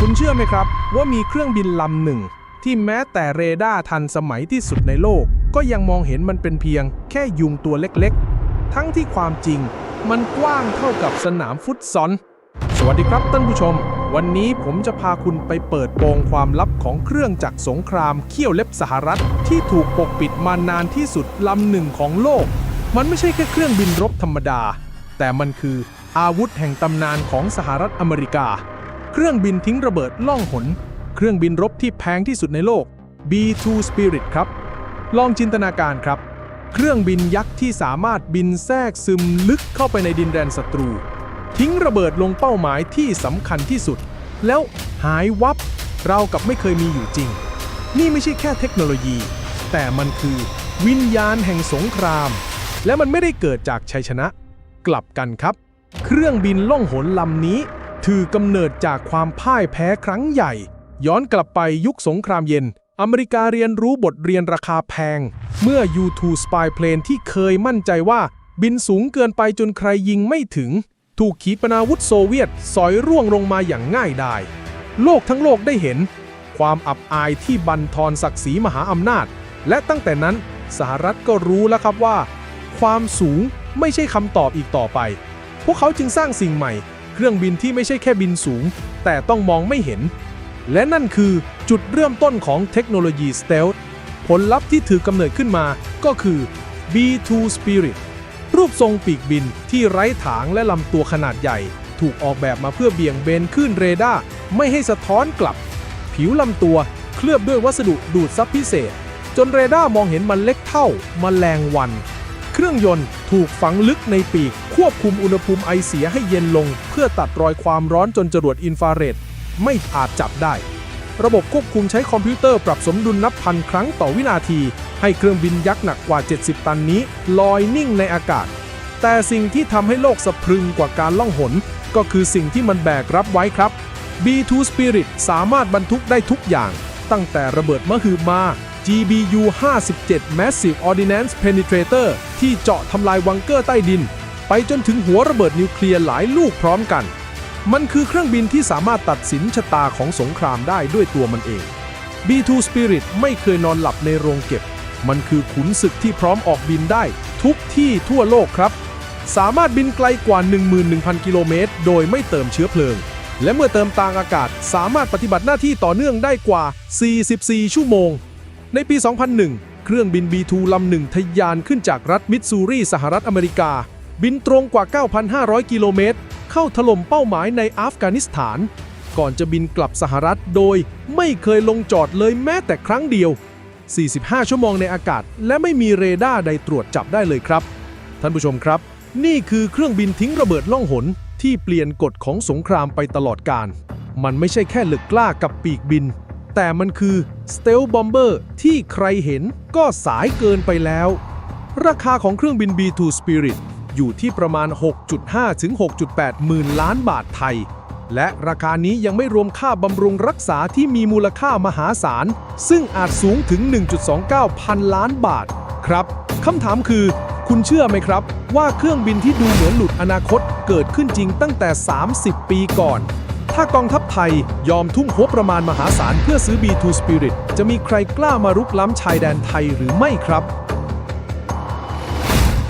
คุณเชื่อไหมครับ ว่ามีเครื่องบินลำหนึ่ง ที่แม้แต่เรดาร์ทันสมัยที่สุดในโลก ก็ยังมองเห็นมันเป็นเพียง แค่ยุงตัวเล็กๆ ทั้งที่ความจริง มันกว้างเท่ากับสนามฟุตซอลสวัสดีครับท่านผู้ชม วันนี้ผมจะพาคุณไปเปิดโปงความลับของเครื่องจักรสงครามเขี้ยวเล็บสหรัฐ ที่ถูกปกปิดมานานที่สุดลำหนึ่งของโลก มันไม่ใช่แค่เครื่องบินรบธรรมดา แต่มันคืออาวุธแห่งตำนานของสหรัฐอเมริกา เครื่องบินทิ้งระเบิดล่องหน เครื่องบินรบที่แพงที่สุดในโลก B2 Spirit ครับ ลองจินตนาการครับ เครื่องบินยักษ์ที่สามารถบินแทรกซึมลึกเข้าไปในดินแดนศัตรู ทิ้งระเบิดลงเป้าหมายที่สำคัญที่สุด แล้วหายวับเรากับไม่เคยมีอยู่จริง นี่ไม่ใช่แค่เทคโนโลยี แต่มันคือวิญญาณแห่งสงคราม และมันไม่ได้เกิดจากชัยชนะ กลับกันครับ เครื่องบินล่องหนลำนี้ ถือกำเนิดจากความพ่ายแพ้ครั้งใหญ่ ย้อนกลับไปยุคสงครามเย็น อเมริกาเรียนรู้บทเรียนราคาแพง เมื่อ U-2 Spy Plane ที่เคยมั่นใจว่าบินสูงเกินไปจนใครยิงไม่ถึง ถูกขีปนาวุธโซเวียตสอยร่วงลงมาอย่างง่ายดาย โลกทั้งโลกได้เห็น ความอับอายที่บันทอนศักดิ์ศรีมหาอำนาจ และตั้งแต่นั้นสหรัฐก็รู้แล้วครับว่า ความสูงไม่ใช่คำตอบอีกต่อไป พวกเขาจึงสร้างสิ่งใหม่ เครื่องบินที่ไม่ใช่แค่บินสูง แต่ต้องมองไม่เห็น และนั่นคือจุดเริ่มต้นของเทคโนโลยีสเตลผลลัพธ์ที่ถือกำเนิดขึ้นมาก็คือ B2 Spirit รูปทรงปีกบินที่ไร้ถางและลำตัวขนาดใหญ่ ถูกออกแบบมาเพื่อเบี่ยงเบนขึ้นเรดาร์ไม่ให้สะท้อนกลับ ผิวลำตัวเคลือบด้วยวัสดุดูดซับพิเศษ จนเรดาร์มองเห็นมันเล็กเท่าแมลงวัน เครื่องยนต์ถูกฝังลึกในปีก ควบคุมอุณหภูมิไอเสียให้เย็นลง เพื่อตัดรอยความร้อนจนจรวดอินฟราเรดไม่อาจจับได้ ระบบควบคุมใช้คอมพิวเตอร์ปรับสมดุลนับพันครั้งต่อวินาที ให้เครื่องบินยักษ์หนักกว่า 70 ตันนี้ ลอยนิ่งในอากาศ แต่สิ่งที่ทำให้โลกสะพรึงกว่าการล่องหน ก็คือสิ่งที่มันแบกรับไว้ครับ B2 Spirit สามารถบรรทุกได้ทุกอย่าง ตั้งแต่ระเบิดมะฮือมา GBU 57 Massive Ordnance Penetrator ที่เจาะทำลายวังเกอร์ใต้ดิน ไปจนถึงหัวระเบิดนิวเคลียร์หลายลูกพร้อมกัน มันคือเครื่องบินที่สามารถตัดสินชะตาของสงครามได้ด้วยตัวมันเอง B2 Spirit ไม่เคยนอนหลับในโรงเก็บ มันคือขุนศึกที่พร้อมออกบินได้ ทุกที่ทั่วโลกครับ สามารถบินไกลกว่า 11,000 กิโลเมตร โดยไม่เติมเชื้อเพลิง และเมื่อเติมตางอากาศ สามารถปฏิบัติหน้าที่ต่อเนื่องได้กว่า 44 ชั่วโมง ในปี 2001 เครื่องบิน B2 ลำหนึ่งทะยานขึ้นจากรัฐมิสซูรีสหรัฐอเมริกา บินตรงกว่า 9,500 กิโลเมตร เข้าถล่มเป้าหมายในอัฟกานิสถาน ก่อนจะบินกลับสหรัฐโดยไม่เคยลงจอดเลยแม้แต่ครั้งเดียว 45 ชั่วโมงในอากาศ และไม่มีเรดาร์ใดตรวจจับได้เลยครับ ท่านผู้ชมครับ นี่คือเครื่องบินทิ้งระเบิดล่องหน ที่เปลี่ยนกฎของสงครามไปตลอดการ มันไม่ใช่แค่เหลึกกล้ากับปีกบิน แต่มันคือ Stealth Bomber ที่ใครเห็นก็สายเกินไปแล้ว ราคาของเครื่องบิน B2 Spirit อยู่ที่ประมาณ 6.5 ถึง 6.8 หมื่นล้านบาทไทย และราคานี้ยังไม่รวมค่าบำรุงรักษาที่มีมูลค่ามหาศาล ซึ่งอาจสูงถึง 1.29 พันล้านบาท ครับคำถามคือ คุณเชื่อไหมครับ ว่าเครื่องบินที่ดูเหมือนหลุดอนาคตเกิดขึ้นจริงตั้งแต่ 30 ปีก่อนถ้ากองทัพไทยยอมทุ่มงบประมาณมหาศาลเพื่อซื้อ B2 Spirit จะมีใครกล้ามารุกล้ำชายแดนไทยหรือไม่ครับ